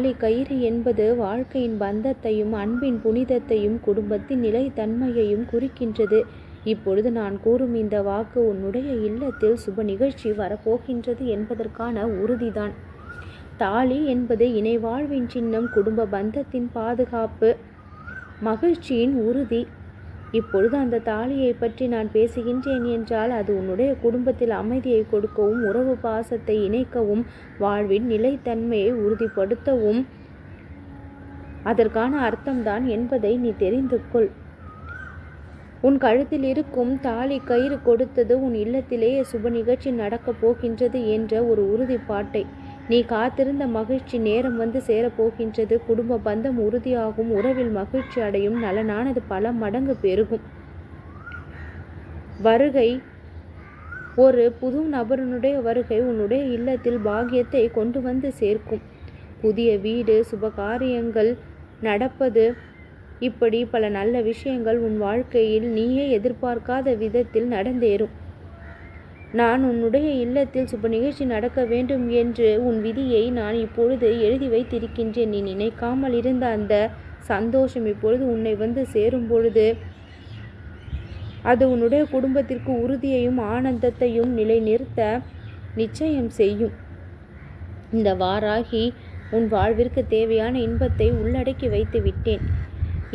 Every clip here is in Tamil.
தாலி கயிறு என்பது வாழ்க்கையின் பந்தத்தையும் அன்பின் புனிதத்தையும் குடும்பத்தின் நிலைத்தன்மையையும் குறிக்கின்றது. இப்பொழுது நான் கூறும் இந்த வாக்கு உன்னுடைய இல்லத்தில் சுப நிகழ்ச்சி வரப்போகின்றது என்பதற்கான உறுதிதான். தாலி என்பது இணை வாழ்வின் சின்னம் குடும்ப பந்தத்தின் பாதுகாப்பு மகிழ்ச்சியின் உறுதி. இப்பொழுது அந்த தாலியை பற்றி நான் பேசுகின்றேன் என்றால் அது உன்னுடைய குடும்பத்தில் அமைதியை கொடுக்கவும் உறவு பாசத்தை இணைக்கவும் வாழ்வின் நிலைத்தன்மையை உறுதிப்படுத்தவும். அதற்கான அர்த்தம்தான் என்பதை நீ தெரிந்து கொள். உன் கழுத்தில் இருக்கும் தாலி கயிறு கொடுத்தது உன் இல்லத்திலேயே சுப நிகழ்ச்சி நடக்கப் போகின்றது என்ற ஒரு உறுதிப்பாட்டை நீ காத்திருந்த மகிழ்ச்சி நேரம் வந்து சேரப்போகின்றது குடும்ப பந்தம் உறுதியாகும். உறவில் மகிழ்ச்சி அடையும். நலனானது பல மடங்கு பெருகும். வருகை. ஒரு புது நபருனுடைய வருகை உன்னுடைய இல்லத்தில் பாக்கியத்தை கொண்டு வந்து சேர்க்கும். புதிய வீடு சுபகாரியங்கள் நடப்பது. இப்படி பல நல்ல விஷயங்கள் உன் வாழ்க்கையில் நீயே எதிர்பார்க்காத விதத்தில் நடந்தேறும். நான் உன்னுடைய இல்லத்தில் சுப நிகழ்ச்சி நடக்க வேண்டும் என்று உன் விதியை நான் இப்பொழுது எழுதி வைத்திருக்கின்றேன். நீ நினைக்காமல் இருந்த அந்த சந்தோஷம் இப்பொழுது உன்னை வந்து சேரும் பொழுது அது உன்னுடைய குடும்பத்திற்கு உறுதியையும் ஆனந்தத்தையும் நிலைநிறுத்த நிச்சயம் செய்யும். இந்த வாராகி உன் வாழ்விற்கு தேவையான இன்பத்தை உள்ளடக்கி வைத்து விட்டேன்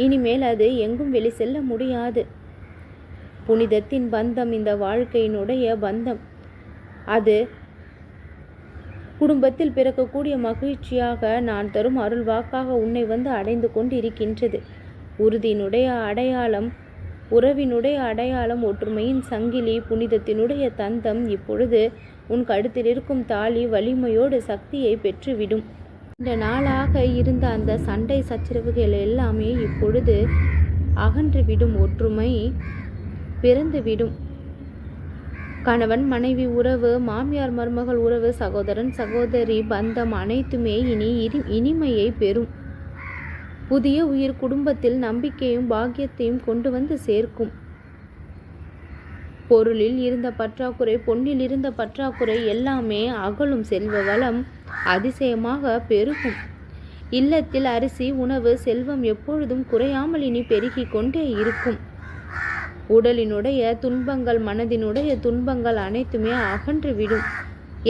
இனிமேல் அது எங்கும் வெளி செல்ல முடியாது. புனிதத்தின் பந்தம் இந்த வாழ்க்கையினுடைய பந்தம். அது குடும்பத்தில் பிறக்கக்கூடிய மகிழ்ச்சியாக நான் தரும் அருள் வாக்காக உன்னை வந்து அடைந்து கொண்டிருக்கின்றது. உறுதியினுடைய அடையாளம் உறவினுடைய அடையாளம் ஒற்றுமையின் சங்கிலி புனிதத்தினுடைய தந்தம் இப்பொழுது உன் கழுத்தில் இருக்கும் தாலி வலிமையோடு சக்தியை பெற்றுவிடும். இந்த நாளாக இருந்த அந்த சண்டை சச்சரவுகள் எல்லாமே இப்பொழுது அகன்றுவிடும். ஒற்றுமை பிறந்துவிடும். கணவன் மனைவி உறவு மாமியார் மருமகள் உறவு சகோதரன் சகோதரி பந்தம் அனைத்துமே இனி இனி இனிமையை பெறும். புதிய உயிர் குடும்பத்தில் நம்பிக்கையும் பாக்கியத்தையும் கொண்டு வந்து சேர்க்கும். பொருளில் இருந்த பற்றாக்குறை பொன்னில் இருந்த பற்றாக்குறை எல்லாமே அகலும் செல்வ வளம் அதிசயமாக பெருகும். இல்லத்தில் அரிசி உணவு செல்வம் எப்பொழுதும் குறையாமல் இனி பெருகிக் கொண்டே இருக்கும். உடலினுடைய துன்பங்கள் மனதினுடைய துன்பங்கள் அனைத்துமே அகன்றுவிடும்.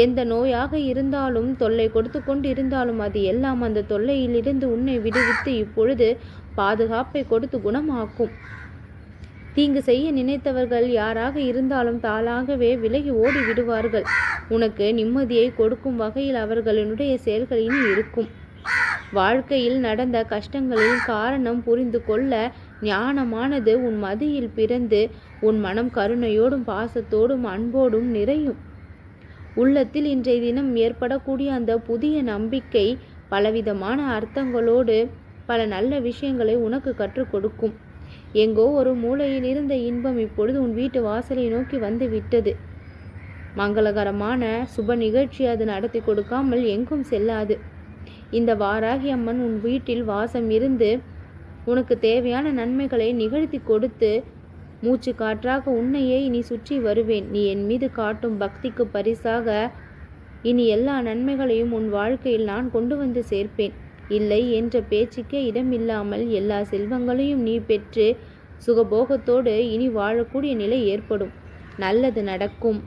எந்த நோயாக இருந்தாலும் தொல்லை கொடுத்து கொண்டு இருந்தாலும் அது எல்லாம் அந்த தொல்லையிலிருந்து உன்னை விடுவித்து இப்பொழுது பாதுகாப்பை கொடுத்து குணமாக்கும். தீங்கு செய்ய நினைத்தவர்கள் யாராக இருந்தாலும் தாளாகவே விலகி ஓடி விடுவார்கள் உனக்கு நிம்மதியை கொடுக்கும் வகையில் அவர்களினுடைய செயல்கள் இனி இருக்கும். வாழ்க்கையில் நடந்த கஷ்டங்களின் காரணம் புரிந்து கொள்ள ஞானமானது உன் மதியில் பிறந்து உன் மனம் கருணையோடும் பாசத்தோடும் அன்போடும் நிறையும். உள்ளத்தில் இன்றைய தினம் ஏற்படக்கூடிய அந்த புதிய நம்பிக்கை பலவிதமான அர்த்தங்களோடு பல நல்ல விஷயங்களை உனக்கு கற்றுக் கொடுக்கும். எங்கோ ஒரு மூலையில் இருந்த இன்பம் இப்பொழுது உன் வீட்டு வாசலை நோக்கி வந்து விட்டது. மங்களகரமான சுப நிகழ்ச்சி அது நடத்தி கொடுக்காமல் எங்கும் செல்லாது. இந்த வாராகி அம்மன் உன் வீட்டில் வாசம் இருந்து உனக்கு தேவையான நன்மைகளை நிகழ்த்தி கொடுத்து மூச்சு காற்றாக உன்னையே இனி சுற்றி வருவேன். நீ என் மீது காட்டும் பக்திக்கு பரிசாக இனி எல்லா நன்மைகளையும் உன் வாழ்க்கையில் நான் கொண்டு வந்து சேர்ப்பேன். இல்லை என்ற பேச்சுக்கே இடமில்லாமல் எல்லா செல்வங்களையும் நீ பெற்று சுகபோகத்தோடு இனி வாழக்கூடிய நிலை ஏற்படும். நல்லது நடக்கும்.